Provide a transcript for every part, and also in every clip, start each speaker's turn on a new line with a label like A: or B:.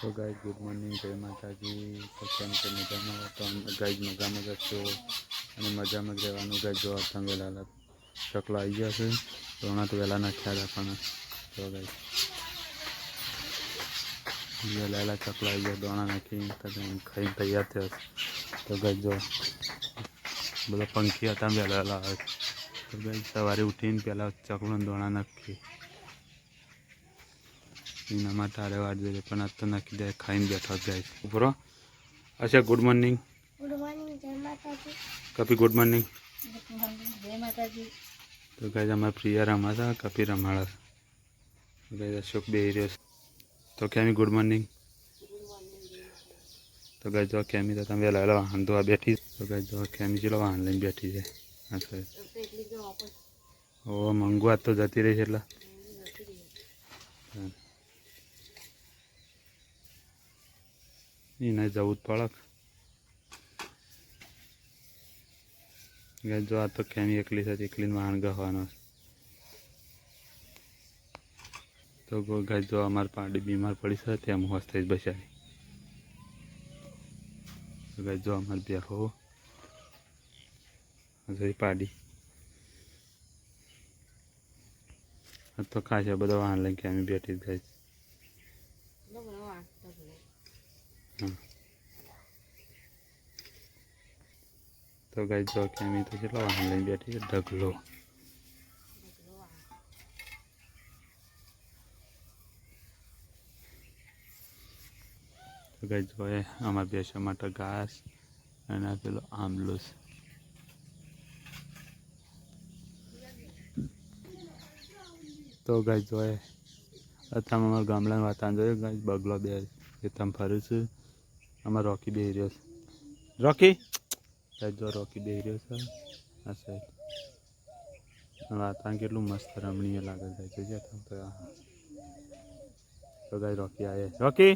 A: તો guide good morning જય માતાજી. તો કેમ કે મજામાં તો ગાઈડ મજામાં જ છો અને મજામાં જ રહેવાનું ગાય જો તમે વહેલા ચકલા આવી ગયા છે. તો તો વહેલા નાખ્યા પણ તો ગાય વહેલા ચકલા આવી ગયા, દોણા નાખી તમે ખાઈને તૈયાર થયો તો ગાય જો બધા પંખી હતા વહેલા વહેલા આવે તો ગાય સવારે ઉઠીને પહેલાં ચકલું દોણા નાખી એના માટે આરે વાર જોઈએ પણ આજ તો નાખી દે ખાઈને બેઠો જાય ઉપરો અચ્છા ગુડ મોર્નિંગ
B: ગુડ મોર્નિંગ જય માતાજી.
A: કપી ગુડ મોર્નિંગ
B: જય માતાજી.
A: તો ગાય અમારા પ્રિયા રમાતા કપી રમાડા તો ગાય અશોક બે રહ્યો તો કેમી ગુડ મોર્નિંગ તો ગાય જો કેમી તો તમે વહેલા વહેલા વાહન ધોવા બેઠી તો ગાય જો કેમી ચલો વાહન લઈને બેઠી છે. હા સર ઓ મંગવાત તો જતી રહી છે એટલે. એને જવું જ પડક જો આ તો કેમી એકલી છે, એકલીને વાહન ગવાનો તો ગાય જો અમારી પાડી બીમાર પડી છે ત્યાં હું હસ્તે બસાડી. તો ગાય જો અમારે બેહો હજી પાડી. તો ખાશે બધા વાહન લઈને અમે બેઠી જ ગાય હા તો ગાય જો કેમી તો કેટલા વાહન લઈને બેઠી છે? ઢગલો. તો ગાય જો એ અમારા બેસવા માટે ઘાસ અને પેલો આમલો છે. તો ગાય જો એ અત્યારે અમારા ગામડાની વાતાવરણ જોયું? ગાય બગલો બે એ તમે ફરું છું. અમારે રોકી બે રહ્યો છે. રોકી! જો રોકી દઈ રહ્યો છે. આ સાઈડ વાતાવરણ કેટલું મસ્ત રમણીય લાગે છે. જોજે તો તો ગાય રોકી આવે રોકી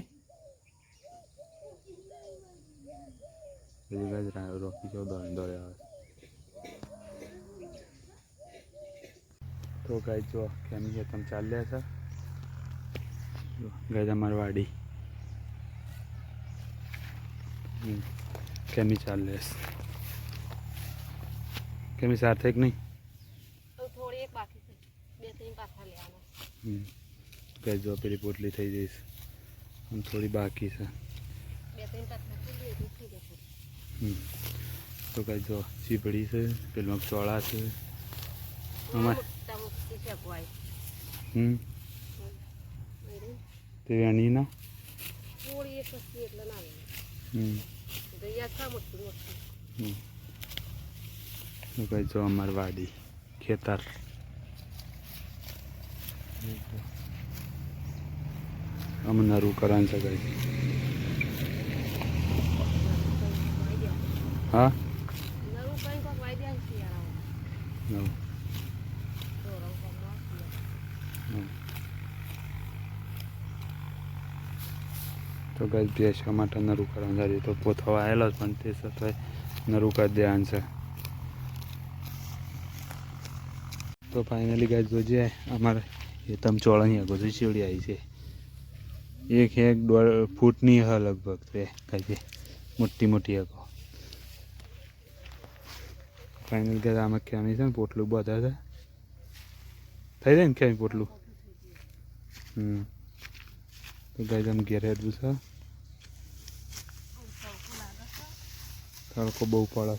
A: બીજું ગાય રોકી જો દોડે દોડે આવે તો ગાય જો, કેમ છે? તમે ચાલ્યા છે? ગાય તમારી વાડી. કેમી ચાલ્યા છે? કેમી સાર્થક નહીં. ગાય જો પેલી પોટલી થઈ જઈશ. આમ થોડી બાકી છે.
B: ગઈ.
A: તો કઈ જો ચીપડી છે પેલું ચોળા છે. હમ. તે
B: ના
A: હમ.
B: છા
A: ગાય જો અમારવાડી ખેતર. અમને નરું કરવાનું છે ગાય હા. તો ગાય બેસવા માટે નરું કરવાનું જાય તો પોથો આવેલો પણ તે સાથે નરું કરી દેવાનું છે. તો ફાઇનલી ગાય જોજે અમારે એ તમ ચોળાની જે ચીવડી આવી છે. એક એક દોઢ ફૂટની હ લગભગ તો, કાંઈ મોટી મોટી આગો ફાઇનલ ગાય આમાં કેમી છે ને, પોટલું બધા છે. થઈ જાય ને કેમી પોટલું? હમ. તો ગાય આમ ઘેર હેડવું છે. તડકો બહુ પડે.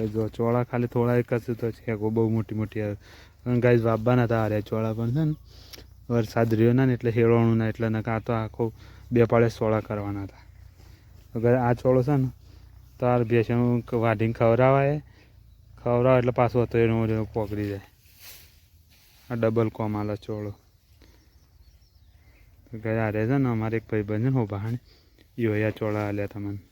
A: કે જો ચોળા ખાલી થોડા એક જ તો છે. બહુ મોટી મોટી આવે અને ગાય વાવવાના હતા હારે ચોળા પણ છે ને. વરસાદ રહ્યો ના ને એટલે હેળવાનું ના એટલે નકા કાં તો આખો બે પાડે સોળા કરવાના હતા. આ ચોળો છે ને તાર ભેંસનું વાઢીને ખવડાવાય. ખવડાવે એટલે પાછો હતો એનો પકડી જાય. આ ડબલ કોમ આલો ચોળો. ગયા હારે છે ને અમારે એક ભાઈ બંધ ને, હો બહાણ યો ચોળા આલ્યા તમને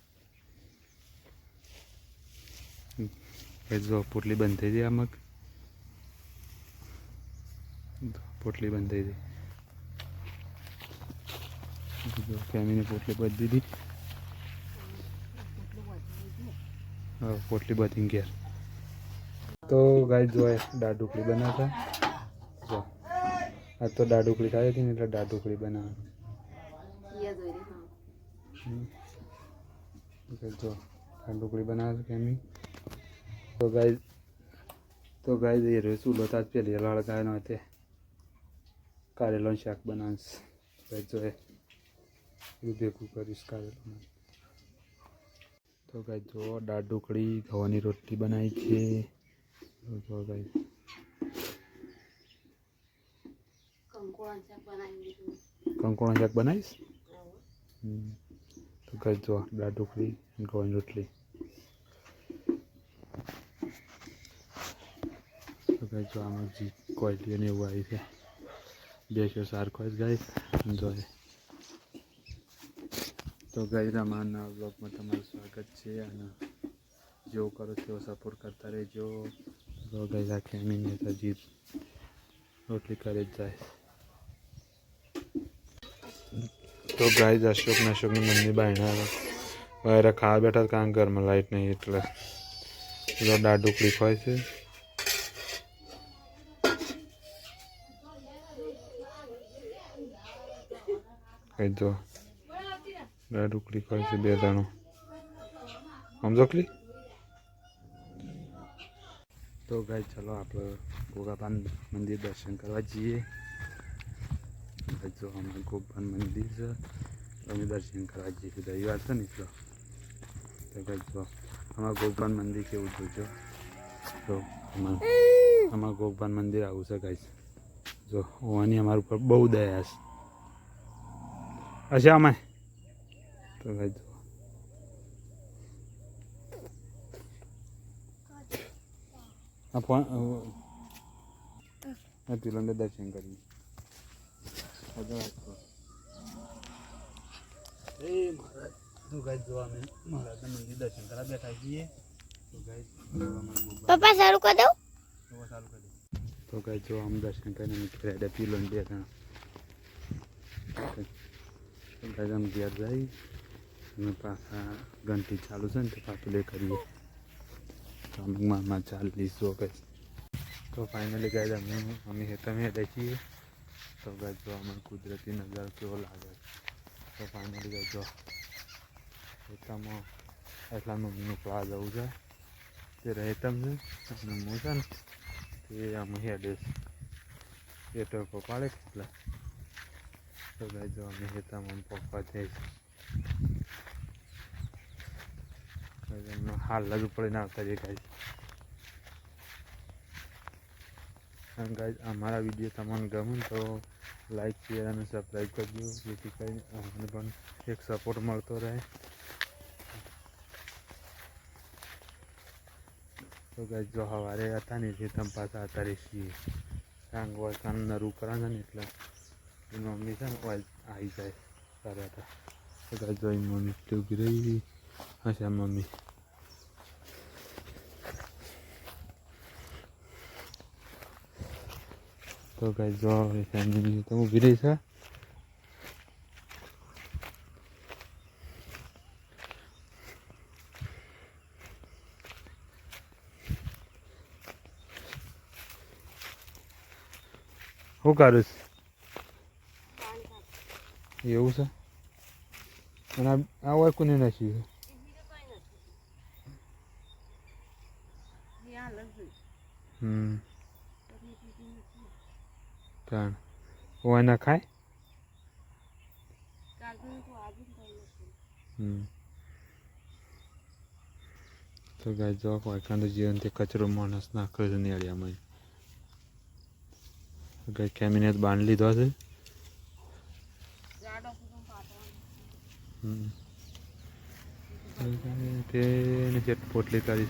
A: એ જો પોટલી બંધ થઈ ગઈ આમાં. પોટલી બંધ થઈ જાય જો પોટલી બધી દીધી. હા પોટલી બધી ઘેર. તો ગાય દાળ ઢોકળી બનાવતા. જો. આ તો દાળ ઢોકળી ખાઈ હતી ને એટલે દાઢુકડી. ઓકે, જો દાઢુકડી બનાવે છે કેમી તો ગાય તો ગાય એ રહ્યો ચૂલો તાજ પેલી લાળ ગાયનો તે કારેલો શાક બનાવીશ. ગાય જો એ ભેગું કરીશ કારેલો તો ગાય જો દાળ ઢોકળી ઘઉંની રોટલી બનાવી છે. જો ગાય
B: કંકોળા શાક
A: બનાવીશ. તો ગાય જો દાળ ઢોકળી ઘઉંની રોટલી. તો જો આમાં જી ક્વોલિટી ને એવું આવી છે. બેસો સારખો ખોઈ ગાય જો એ. તો ગાઈ રમાના બ્લોગમાં તમારું સ્વાગત છે અને જો કરો તેવો સપોર્ટ કરતા રહેજો. તો ગાય રાખી અમીને હજી રોટલી કરે જ જાય. તો ગાય અશોક ને અશોકની મમ્મી વાયરા ખાવા બેઠા કારણ ઘરમાં લાઈટ નહીં એટલે. પેલો દાઢ ઢોકળી ખવાય છે. કઈ જો દાળ ઉકળી કરે છે બે જણો સમજોકલી તો ગાય, ચલો આપણે ગોગાભાન મંદિર દર્શન કરવા જઈએ. જો અમે ગોપાલ મંદિર છે, અમે દર્શન કરવા જઈએ. રવિવાર છે ને એટલો. તો ગાય, જો અમારા ગોપાલ મંદિર કેવું જોજો તો અમારું ગોપાલ મંદિર આવું છે ગાય. જો હોવાની અમારા ઉપર બહુ દયા છે. અમે? તો આ તિલંડે દર્શન કરીએ એ મહારાજ તો ગાય જોવા અમે મહારાજના મંદિર દર્શન કરવા બેઠા છીએ
C: પપ્પા સારું કરી દઉં?
A: ચાલુ કરી તો ગાય જો આમ દર્શન કરીને નીકળ્યા પીલો ને તો ઘેર જઈ અને પાછા ઘંટી ચાલુ છે ને તો પાછું લે કરીએ તો અમે મામા ચાલીસ ગાય તો ફાઇનલી ગાય અમે અમે તમે છીએ. તો ગાય જો અમને કુદરતી નજારો કેવો લાગે. તો ફાઇનલી ગાય જો હેતામાં એટલા મમ્મીનું પડા જવું છે. તે રહેતમ છે અને હું છે ને. તે અમે હેડે છે ટકો પાડે એટલે. તો ગાય જો અમે તમામ પપ્પા થાય છે હાલ જ ઉપડી ના આવતા જે ગાય ગાઈઝ અમારા વીડિયો તમને ગમે તો લાઈક શેર અને સબસ્ક્રાઈબ કરજો, જેથી કરીને અમને પણ એક સપોર્ટ મળતો રહે. તો ગાય જો સવારે હતા ને જે તમે પાછા હતા છીએ. કારણ કે કાન નરું ને એટલે એની મમ્મી છે ને ઓઇલ આવી જાય તારે હતા તો ગાઈઝ જો એની મમ્મી એટલે ઊભી રહી હશે મમ્મી તો ગાઈઝ જો ફેમિલી તો ઊભી રહી છે શું કરું છું? એવું છે? અને આ- હોય કોને નાખ્યું છે? હમ.
B: બીજું
A: હોય ના ખાય? હમ. તો ગાય જો વાયકાંડ જીવન કચરો માણસ નાખ્યો છે નેળિયામાં. ગાય કેમિનેટ બાંધ લીધો છે
B: જાડો પૂરો પાટવાનો
A: હમ તો ગાય તેને જેટ પોટલી કરી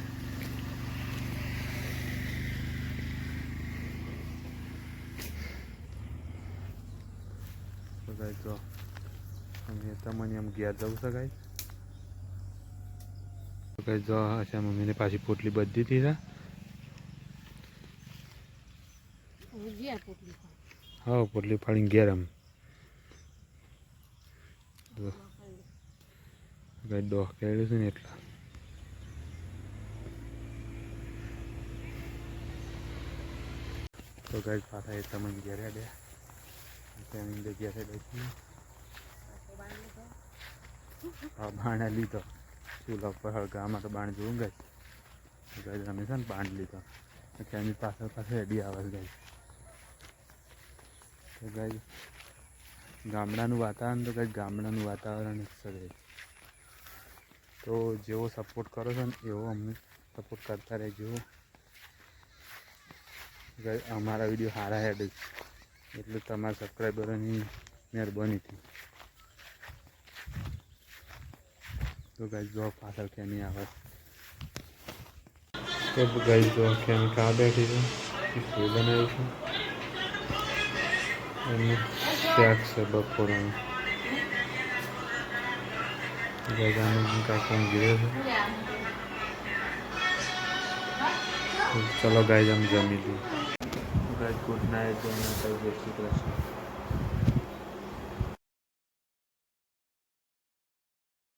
A: તો ગાય અમે તમને એમ ઘેર જવું તો ગાય જો અચ્છા મમ્મીને પાછી પોટલી બધી હતી ને.
B: હું પોટલી
A: હા પોટલી ફાડીને ઘેર આમ. ગાય ડોહ કેળ્યું છે ને એટલા. તો ગાય પાછા એ તમને ઘેર હેડ્યા ફેમિલી ઘેર હેડ્યા છીએ આ બાણે લીધો. ચૂલા ઉપર હળગામાં તો બાણ જોવું ગઈ ગઈ અમે છે ને બાણ લીધો. પછી એની પાછળ પાછળ એડી આવે ગાય તો ગાય ગામડાનું વાતાવરણ તો કંઈક ગામડાનું વાતાવરણ જ છે. તો જેવો સપોર્ટ કરો છો ને, એવો અમને સપોર્ટ કરતા રહેજો. અમારા વીડિયો સારા હેડ એટલે તમારા સબસ્ક્રાઈબરોની મહેરબાનીથી તો ગાઈ જો પાછળ કેમી આવે. તો ગાઈ જો કેમી કા બેઠી છે? રસોઈ બનાવી છે. અને શાક છે ગજાનું કાંઈક ઊંઘી છે. ચલો ગાઈ અમે જમી ગાઈ ગુડ નાઇટ જય માતા જય શ્રી કૃષ્ણ